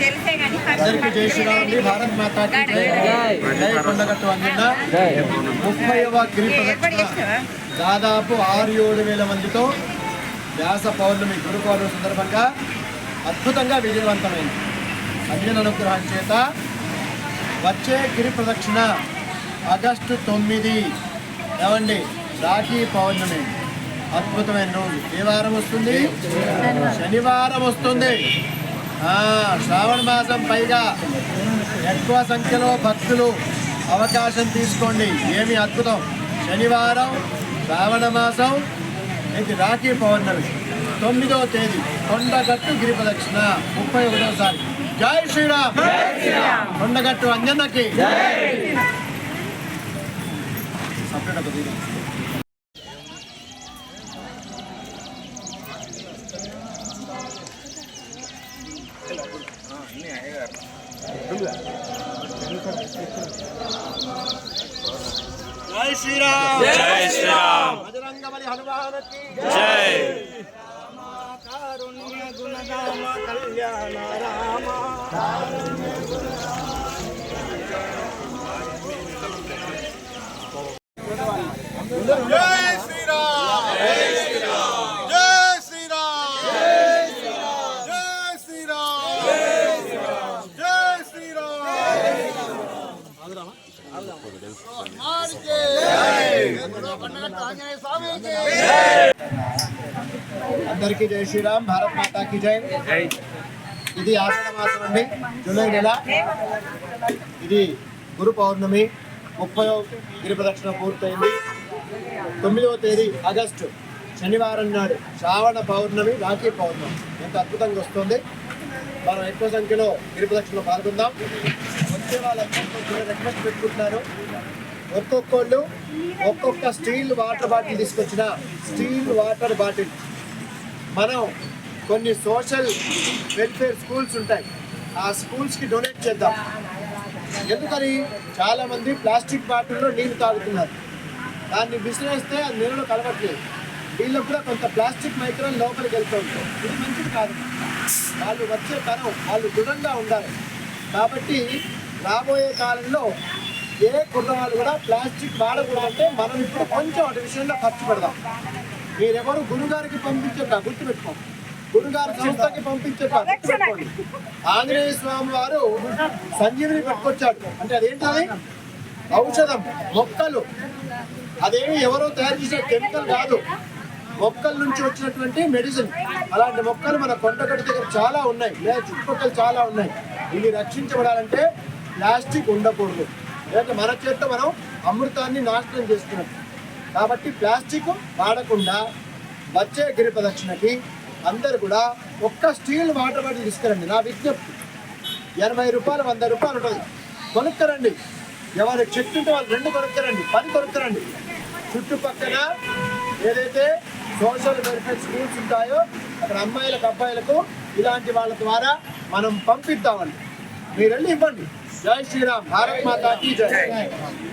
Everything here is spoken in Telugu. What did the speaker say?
తెలిసే కానీ అందరికీ జై శ్రీరామ్ భారత్ మాతాకి జై జై కొండగట్టు అంజన్న ముప్పైవ గిరి ప్రదక్షిణ దాదాపు ఆరు ఏడు వేల మందితో వ్యాస పౌర్ణమి గురు పౌర్ణమి సందర్భంగా అద్భుతంగా విజయవంతమైంది అంజన అనుగ్రహం చేత వచ్చే గిరి ప్రదక్షిణ ఆగస్టు తొమ్మిది ఏమండి రాఖీ పౌర్ణమి అద్భుతమైన రోజు. ఏ వారం వస్తుంది? శనివారం. వస్తుంది. శ్రావణ మాసం పైగా ఎక్కువ సంఖ్యలో భక్తులు అవకాశం తీసుకోండి. ఏమి అద్భుతం? శనివారం శ్రావణ మాసం ఇది రాఖీ పౌర్ణమి. తొమ్మిదవ తేదీ కొండగట్టు గిరి ప్రదక్షిణ ముప్పై ఒకటోసారి జై శ్రీరామ్. కొండగట్టు అంజన్నకి. సపరేట్ జై శ్రీరామ్ జై శ్రీరామ్ బజరంగబలి హనుమానకి జై కారుణ్య గుణధామ కళ్యాణ రామ జై శ్రీరామ్ జై శ్రీరామ్ జై శ్రీరామ్ జై శ్రీరామ్ జై శ్రీరామ్ హనుమానికి పండగ ఆంజనేయ స్వామికి అందరికీ జై శ్రీరామ్ భారత్ మాతాకి జై. ఇది ఆషాఢ మాసం అండి జూలై నెల. ఇది గురు పౌర్ణమి ముప్పై గిరి ప్రదక్షిణ పూర్తయింది. తొమ్మిదవ తేదీ ఆగస్టు శనివారం నాడు శ్రావణ పౌర్ణమి రాఖీ పౌర్ణమి. ఎంత అద్భుతంగా వస్తుంది. మనం ఎక్కువ సంఖ్యలో గిరి ప్రదక్షిణలో పాల్గొందాం. వచ్చే వాళ్ళందరూ రిక్వెస్ట్ పెట్టుకుంటున్నారు. ఒక్కొక్కళ్ళు ఒక్కొక్క స్టీల్ వాటర్ బాటిల్ తీసుకొచ్చిన స్టీల్ వాటర్ బాటిల్. మనం కొన్ని సోషల్ వెల్ఫేర్ స్కూల్స్ ఉంటాయి. ఆ స్కూల్స్కి డొనేట్ చేద్దాం. ఎందుకని? చాలామంది ప్లాస్టిక్ బాటిల్లో నీళ్ళు తాగుతున్నారు. దాన్ని విసిరేస్తే అది నీళ్ళు కలవట్లేదు. వీళ్ళకు కూడా కొంత ప్లాస్టిక్ మైక్రోన్ లోపలికి వెళ్తూ ఉంటాయి ఇది మంచిది కాదు. వాళ్ళు వచ్చే తరం వాళ్ళు దృఢంగా ఉండాలి. కాబట్టి రాబోయే కాలంలో ఏ కుటుంబాలు కూడా ప్లాస్టిక్ వాడకూడదంటే మనం ఇప్పుడు కొంచెం అటు విషయంలో ఖర్చు పెడదాం. మీరెవరు గురుగారికి పంపించక గుర్తుపెట్టుకోండి గురుగారి సంస్థకి పంపించక గుర్తుపెట్టుకోండి. ఆంజనేయ స్వామి వారు సంజీవిని పెట్టుకొచ్చాడు. అంటే అదేంటది ఔషధం మొక్కలు. అదేమి ఎవరో తయారు చేసే కెమికల్ కాదు. మొక్కల నుంచి వచ్చినటువంటి మెడిసిన్. అలాంటి మొక్కలు మన కొండగట్టు దగ్గర చాలా ఉన్నాయి. లేదా చుట్టుపక్కల చాలా ఉన్నాయి. ఇవి రక్షించబడాలంటే ప్లాస్టిక్ ఉండకూడదు. లేదంటే మన చేత మనం అమృతాన్ని నాశనం చేస్తున్నాం కాబట్టి ప్లాస్టిక్ వాడకుండా వచ్చే గిరి ప్రదక్షిణకి అందరు కూడా ఒక్క స్టీల్ వాటర్ బాటిల్ తీసుకురండి. నా విజ్ఞప్తి. ఎనభై రూపాయలు వంద రూపాయలు ఉంటుంది. కొనుక్కరండి. ఎవరి చెట్టు ఉంటే వాళ్ళు రెండు కొనుక్కరండి. పని కొనుక్కరండి. చుట్టుపక్కల ఏదైతే సోషల్ వెల్ఫేర్ స్కూల్స్ ఉంటాయో అక్కడ అమ్మాయిలకు అబ్బాయిలకు ఇలాంటి వాళ్ళ ద్వారా మనం పంపిద్దామండి. మీరు వెళ్ళి ఇవ్వండి. జై శ్రీరామ్. భారత్ మాతాకి జై.